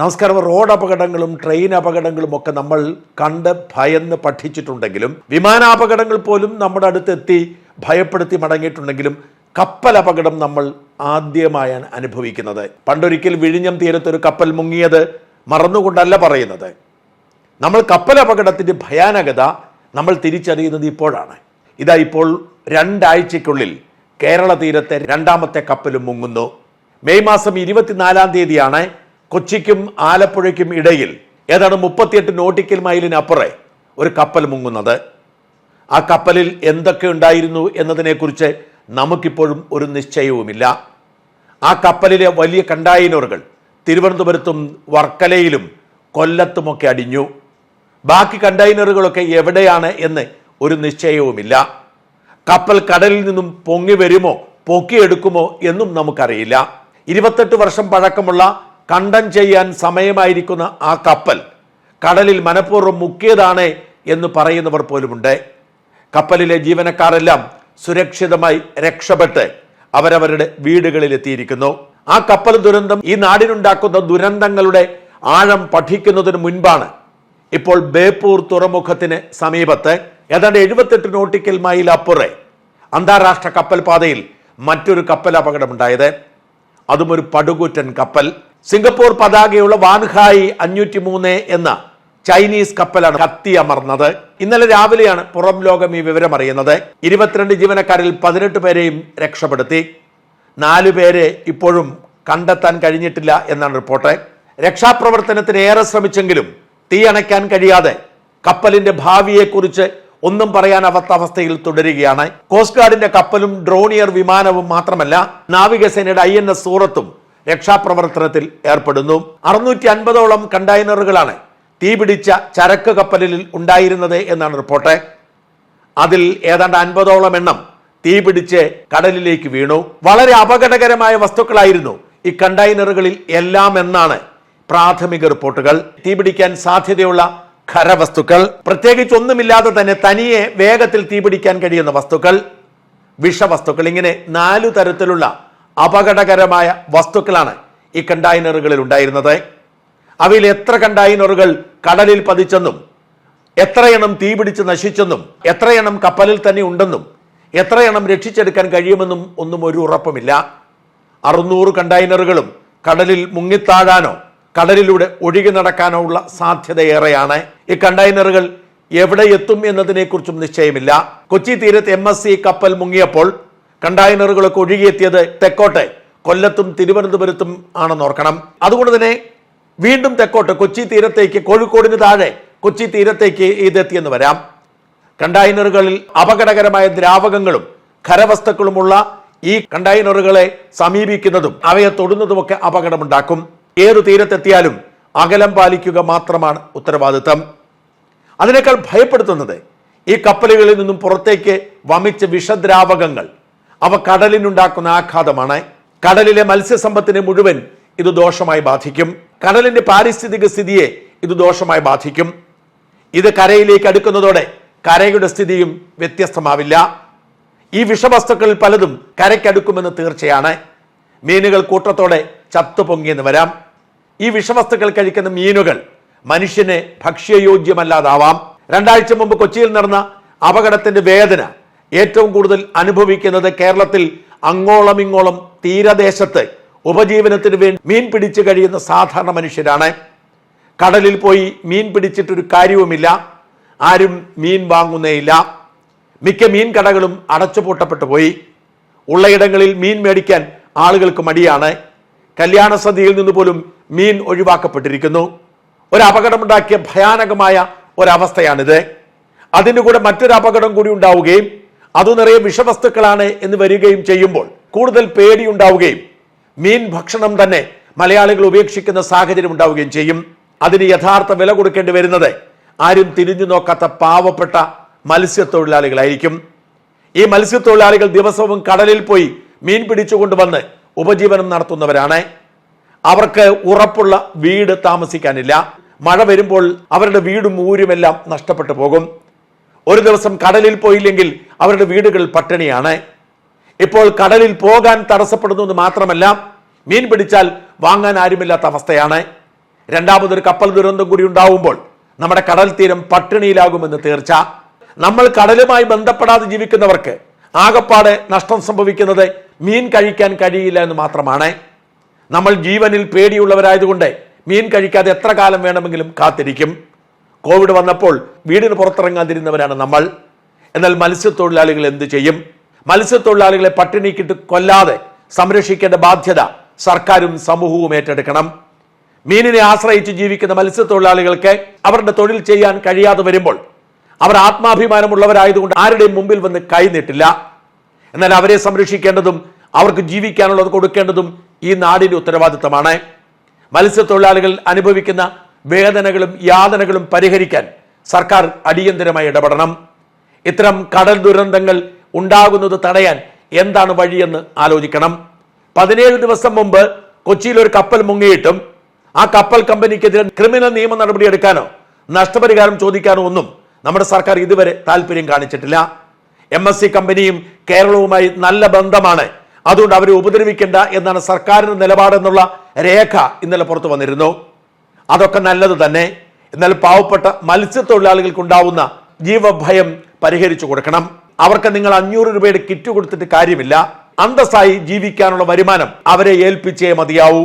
നമസ്കാരം. റോഡ് അപകടങ്ങളും ട്രെയിൻ അപകടങ്ങളും ഒക്കെ നമ്മൾ കണ്ട് ഭയന്ന് പഠിച്ചിട്ടുണ്ടെങ്കിലും വിമാനാപകടങ്ങൾ പോലും നമ്മുടെ അടുത്തെത്തി ഭയപ്പെടുത്തി മടങ്ങിയിട്ടുണ്ടെങ്കിലും കപ്പൽ അപകടം നമ്മൾ ആദ്യമായാണ് അനുഭവിക്കുന്നത്. പണ്ടൊരിക്കൽ വിഴിഞ്ഞം തീരത്ത് ഒരു കപ്പൽ മുങ്ങിയത് മറന്നുകൊണ്ടല്ല പറയുന്നത്. നമ്മൾ കപ്പൽ അപകടത്തിന്റെ ഭയാനകത നമ്മൾ തിരിച്ചറിയുന്നത് ഇപ്പോഴാണ്. ഇതാ ഇപ്പോൾ രണ്ടാഴ്ചയ്ക്കുള്ളിൽ കേരള തീരത്തെ രണ്ടാമത്തെ കപ്പലും മുങ്ങുന്നു. മെയ് മാസം ഇരുപത്തിനാലാം തീയതിയാണ് കൊച്ചിക്കും ആലപ്പുഴയ്ക്കും ഇടയിൽ ഏതാണ്ട് മുപ്പത്തിയെട്ട് നോട്ടിക്കൽ മൈലിനപ്പുറേ ഒരു കപ്പൽ മുങ്ങുന്നത്? ആ കപ്പലിൽ എന്തൊക്കെ ഉണ്ടായിരുന്നു എന്നതിനെക്കുറിച്ച് നമുക്കിപ്പോഴും ഒരു നിശ്ചയവുമില്ല. ആ കപ്പലിലെ വലിയ കണ്ടായിനറുകൾ തിരുവനന്തപുരത്തും വർക്കലയിലും കൊല്ലത്തുമൊക്കെ അടിഞ്ഞു. ബാക്കി കണ്ടെയ്നറുകളൊക്കെ എവിടെയാണ് എന്ന് ഒരു നിശ്ചയവുമില്ല. കപ്പൽ കടലിൽ നിന്നും പൊങ്ങി വരുമോ പൊക്കിയെടുക്കുമോ എന്നും നമുക്കറിയില്ല. ഇരുപത്തെട്ട് വർഷം പഴക്കമുള്ള കണ്ടം ചെയ്യാൻ സമയമായിരിക്കുന്ന ആ കപ്പൽ കടലിൽ മനഃപൂർവം മുക്കിയതാണ് എന്ന് പറയുന്നവർ പോലുമുണ്ട്. കപ്പലിലെ ജീവനക്കാരെല്ലാം സുരക്ഷിതമായി രക്ഷപ്പെട്ട് അവരവരുടെ വീടുകളിൽ എത്തിയിരിക്കുന്നു. ആ കപ്പൽ ദുരന്തം ഈ നാടിനുണ്ടാക്കുന്ന ദുരന്തങ്ങളുടെ ആഴം പഠിക്കുന്നതിന് മുൻപാണ്. ഇപ്പോൾ ബേപ്പൂർ തുറമുഖത്തിന് സമീപത്ത് ഏതാണ്ട് എഴുപത്തെട്ട് നോട്ടിക്കൽ മൈൽ അപ്പുറേ അന്താരാഷ്ട്ര കപ്പൽ പാതയിൽ മറ്റൊരു കപ്പൽ അപകടമുണ്ടായത്. അതും ഒരു പടുകൂറ്റൻ കപ്പൽ. സിംഗപ്പൂർ പതാകയുള്ള വാൻഹായി അഞ്ഞൂറ്റി മൂന്ന് എന്ന ചൈനീസ് കപ്പലാണ് കത്തിയമർന്നത് ഇന്നലെ രാവിലെയാണ് പുറം ലോകം ഈ വിവരം അറിയുന്നത്. ഇരുപത്തിരണ്ട് ജീവനക്കാരിൽ പതിനെട്ട് പേരെയും രക്ഷപ്പെടുത്തി. നാലു പേരെ ഇപ്പോഴും കണ്ടെത്താൻ കഴിഞ്ഞിട്ടില്ല എന്നാണ് റിപ്പോർട്ട്. രക്ഷാപ്രവർത്തനത്തിന് ഏറെ ശ്രമിച്ചെങ്കിലും തീ അണയ്ക്കാൻ കഴിയാതെ കപ്പലിന്റെ ഭാവിയെക്കുറിച്ച് ഒന്നും പറയാനാവാത്ത അവസ്ഥയിൽ തുടരുകയാണ്. കോസ്റ്റ് ഗാർഡിന്റെ കപ്പലും ഡ്രോണിയർ വിമാനവും മാത്രമല്ല നാവികസേനയുടെ ഐ എൻ എസ് സൂറത്തും രക്ഷാപ്രവർത്തനത്തിൽ ഏർപ്പെടുന്നു. അറുന്നൂറ്റി അൻപതോളം കണ്ടെയ്നറുകളാണ് തീപിടിച്ച ചരക്ക് കപ്പലിൽ ഉണ്ടായിരുന്നത് എന്നാണ് റിപ്പോർട്ട്. അതിൽ ഏതാണ്ട് അൻപതോളം എണ്ണം തീപിടിച്ച് കടലിലേക്ക് വീണു. വളരെ അപകടകരമായ വസ്തുക്കളായിരുന്നു ഈ കണ്ടെയ്നറുകളിൽ എല്ലാം എന്നാണ് പ്രാഥമിക റിപ്പോർട്ടുകൾ. തീപിടിക്കാൻ സാധ്യതയുള്ള ഖരവസ്തുക്കൾ. പ്രത്യേകിച്ച് ഒന്നുമില്ലാതെ തന്നെ തനിയെ വേഗത്തിൽ തീപിടിക്കാൻ കഴിയുന്ന വസ്തുക്കൾ. വിഷവസ്തുക്കൾ ഇങ്ങനെ നാലു തരത്തിലുള്ള അപകടകരമായ വസ്തുക്കളാണ് ഈ കണ്ടെയ്നറുകളിൽ ഉണ്ടായിരുന്നത്. അവയിൽ എത്ര കണ്ടെയ്നറുകൾ കടലിൽ പതിച്ചെന്നും എത്രയെണ്ണം തീപിടിച്ച് നശിച്ചെന്നും എത്രയെണ്ണം കപ്പലിൽ തന്നെ ഉണ്ടെന്നും എത്രയെണ്ണം രക്ഷിച്ചെടുക്കാൻ കഴിയുമെന്നും ഒന്നും ഒരു ഉറപ്പുമില്ല. അറുന്നൂറ് കണ്ടെയ്നറുകളും കടലിൽ മുങ്ങിത്താഴാനോ കടലിലൂടെ ഒഴുകി നടക്കാനോ ഉള്ള സാധ്യതയേറെയാണ്. ഈ കണ്ടെയ്നറുകൾ എവിടെ എത്തും എന്നതിനെക്കുറിച്ചും നിശ്ചയമില്ല. കൊച്ചി തീരത്ത് എം എസ് സി കപ്പൽ മുങ്ങിയപ്പോൾ കണ്ടെയ്നറുകളൊക്കെ ഒഴുകിയെത്തിയത് തെക്കോട്ടെ കൊല്ലത്തും തിരുവനന്തപുരത്തും ആണെന്ന് ഓർക്കണം. അതുകൊണ്ട് തന്നെ വീണ്ടും തെക്കോട്ട് കൊച്ചി തീരത്തേക്ക് കോഴിക്കോടിന് താഴെ കൊച്ചി തീരത്തേക്ക് ഇതെത്തിയെന്ന് വരാം. കണ്ടെയ്നറുകളിൽ അപകടകരമായ ദ്രാവകങ്ങളും ഖരവസ്തുക്കളുമുള്ള ഈ കണ്ടെയ്നറുകളെ സമീപിക്കുന്നതും അവയെ തൊടുന്നതുമൊക്കെ അപകടമുണ്ടാക്കും. ഏതു തീരത്തെത്തിയാലും അകലം പാലിക്കുക മാത്രമാണ് ഉത്തരവാദിത്തം. അതിനേക്കാൾ ഭയപ്പെടുത്തുന്നത് ഈ കപ്പലുകളിൽ നിന്നും പുറത്തേക്ക് വമിച്ച വിഷദ്രാവകങ്ങൾ. അവ കടലിനുണ്ടാക്കുന്ന ആഘാതമാണ്. കടലിലെ മത്സ്യസമ്പത്തിനെ മുഴുവൻ ഇത് ദോഷമായി ബാധിക്കും. കടലിന്റെ പാരിസ്ഥിതിക സ്ഥിതിയെ ഇത് ദോഷമായി ബാധിക്കും. ഇത് കരയിലേക്ക് അടുക്കുന്നതോടെ കരയുടെ സ്ഥിതിയും വ്യത്യസ്തമാവില്ല. ഈ വിഷവസ്തുക്കളിൽ പലതും കരയ്ക്കടുക്കുമെന്ന് തീർച്ചയാണ്. മീനുകൾ കൂട്ടത്തോടെ ചത്തുപൊങ്ങിയെന്ന് വരാം. ഈ വിഷവസ്തുക്കൾ കഴിക്കുന്ന മീനുകൾ മനുഷ്യന് ഭക്ഷ്യയോഗ്യമല്ലാതാവാം. രണ്ടാഴ്ച മുമ്പ് കൊച്ചിയിൽ നടന്ന അപകടത്തിന്റെ വേദന ഏറ്റവും കൂടുതൽ അനുഭവിക്കുന്നത് കേരളത്തിൽ അങ്ങോളം ഇങ്ങോളം തീരദേശത്ത് ഉപജീവനത്തിന് വേണ്ടി മീൻ പിടിച്ചു കഴിയുന്ന സാധാരണ മനുഷ്യരാണ്. കടലിൽ പോയി മീൻ പിടിച്ചിട്ടൊരു കാര്യവുമില്ല. ആരും മീൻ വാങ്ങുന്നേയില്ല. മിക്ക മീൻ കടകളും അടച്ചുപൂട്ടപ്പെട്ടു പോയി. ഉള്ളയിടങ്ങളിൽ മീൻ മേടിക്കാൻ ആളുകൾക്ക് മടിയാണ്. കല്യാണ സദ്യയിൽ നിന്ന് പോലും മീൻ ഒഴിവാക്കപ്പെട്ടിരിക്കുന്നു. ഒരു അപകടമുണ്ടാക്കിയ ഭയാനകമായ ഒരവസ്ഥയാണിത്. അതിന്റെ കൂടെ മറ്റൊരു അപകടം കൂടി ഉണ്ടാവുകയും അത് നിറയെ വിഷവസ്തുക്കളാണ് എന്ന് വരികയും ചെയ്യുമ്പോൾ കൂടുതൽ പേടി ഉണ്ടാവുകയും മീൻ ഭക്ഷണം തന്നെ മലയാളികൾ ഉപേക്ഷിക്കുന്ന സാഹചര്യം ഉണ്ടാവുകയും ചെയ്യും. അതിന് യഥാർത്ഥ വില കൊടുക്കേണ്ടി വരുന്നത് ആരും തിരിഞ്ഞു നോക്കാത്ത പാവപ്പെട്ട മത്സ്യത്തൊഴിലാളികളായിരിക്കും. ഈ മത്സ്യത്തൊഴിലാളികൾ ദിവസവും കടലിൽ പോയി മീൻ പിടിച്ചുകൊണ്ടുവന്ന് ഉപജീവനം നടത്തുന്നവരാണ്. അവർക്ക് ഉറപ്പുള്ള വീട് താമസിക്കാനില്ല. മഴ വരുമ്പോൾ അവരുടെ വീടും ഊരുമെല്ലാം നഷ്ടപ്പെട്ടു പോകും. ഒരു ദിവസം കടലിൽ പോയില്ലെങ്കിൽ അവരുടെ വീടുകൾ പട്ടിണിയാണ്. ഇപ്പോൾ കടലിൽ പോകാൻ തടസ്സപ്പെടുന്നു എന്ന് മാത്രമല്ല മീൻ പിടിച്ചാൽ വാങ്ങാൻ ആരുമില്ലാത്ത അവസ്ഥയാണ്. രണ്ടാമതൊരു കപ്പൽ ദുരന്തം കൂടി ഉണ്ടാവുമ്പോൾ നമ്മുടെ കടൽ തീരം പട്ടിണിയിലാകുമെന്ന് തീർച്ച. നമ്മൾ കടലുമായി ബന്ധപ്പെടാതെ ജീവിക്കുന്നവർക്ക് ആകപ്പാടെ നഷ്ടം സംഭവിക്കുന്നത് മീൻ കഴിക്കാൻ കഴിയില്ല എന്ന് മാത്രമാണ്. നമ്മൾ ജീവനിൽ പേടിയുള്ളവരായതുകൊണ്ട് മീൻ കഴിക്കാതെ എത്ര കാലം വേണമെങ്കിലും കാത്തിരിക്കും. കോവിഡ് വന്നപ്പോൾ വീടിന് പുറത്തിറങ്ങാതിരുന്നവരാണ് നമ്മൾ. എന്നാൽ മത്സ്യത്തൊഴിലാളികൾ എന്ത് ചെയ്യും? മത്സ്യത്തൊഴിലാളികളെ പട്ടിണിക്കിട്ട് കൊല്ലാതെ സംരക്ഷിക്കേണ്ട ബാധ്യത സർക്കാരും സമൂഹവും ഏറ്റെടുക്കണം. മീനിനെ ആശ്രയിച്ച് ജീവിക്കുന്ന മത്സ്യത്തൊഴിലാളികൾക്ക് അവരുടെ തൊഴിൽ ചെയ്യാൻ കഴിയാതെ വരുമ്പോൾ അവർ ആത്മാഭിമാനമുള്ളവരായതുകൊണ്ട് ആരുടെയും മുമ്പിൽ വന്ന് കൈനീട്ടില്ല എന്നാൽ അവരെ സംരക്ഷിക്കേണ്ടതും അവർക്ക് ജീവിക്കാനുള്ളത് കൊടുക്കേണ്ടതും ഈ നാടിന്റെ ഉത്തരവാദിത്തമാണ്. മത്സ്യത്തൊഴിലാളികൾ അനുഭവിക്കുന്ന വേദനകളും യാതനകളും പരിഹരിക്കാൻ സർക്കാർ അടിയന്തരമായി ഇടപെടണം. ഇത്തരം കടൽ ദുരന്തങ്ങൾ ഉണ്ടാകുന്നത് തടയാൻ എന്താണ് വഴിയെന്ന് ആലോചിക്കണം. പതിനേഴ് ദിവസം മുമ്പ് കൊച്ചിയിൽ ഒരു കപ്പൽ മുങ്ങിയിട്ടും ആ കപ്പൽ കമ്പനിക്കെതിരെ ക്രിമിനൽ നിയമ നടപടി എടുക്കാനോ നഷ്ടപരിഹാരം ചോദിക്കാനോ ഒന്നും നമ്മുടെ സർക്കാർ ഇതുവരെ താല്പര്യം കാണിച്ചിട്ടില്ല. എം എസ് സി കമ്പനിയും കേരളവുമായി നല്ല ബന്ധമാണ്. അതുകൊണ്ട് അവരെ ഉപദ്രവിക്കേണ്ട എന്നാണ് സർക്കാരിന്റെ നിലപാടെന്നുള്ള രേഖ ഇന്നലെ പുറത്തു വന്നിരുന്നു. അതൊക്കെ നല്ലത് തന്നെ. എന്നാൽ പാവപ്പെട്ട മത്സ്യത്തൊഴിലാളികൾക്കുണ്ടാവുന്ന ജീവഭയം പരിഹരിച്ചു കൊടുക്കണം. അവർക്ക് നിങ്ങൾ അഞ്ഞൂറ് രൂപയുടെ കിറ്റ് കൊടുത്തിട്ട് കാര്യമില്ല. അന്തസ്സായി ജീവിക്കാനുള്ള വരുമാനം അവരെ ഏൽപ്പിച്ചേ മതിയാവൂ.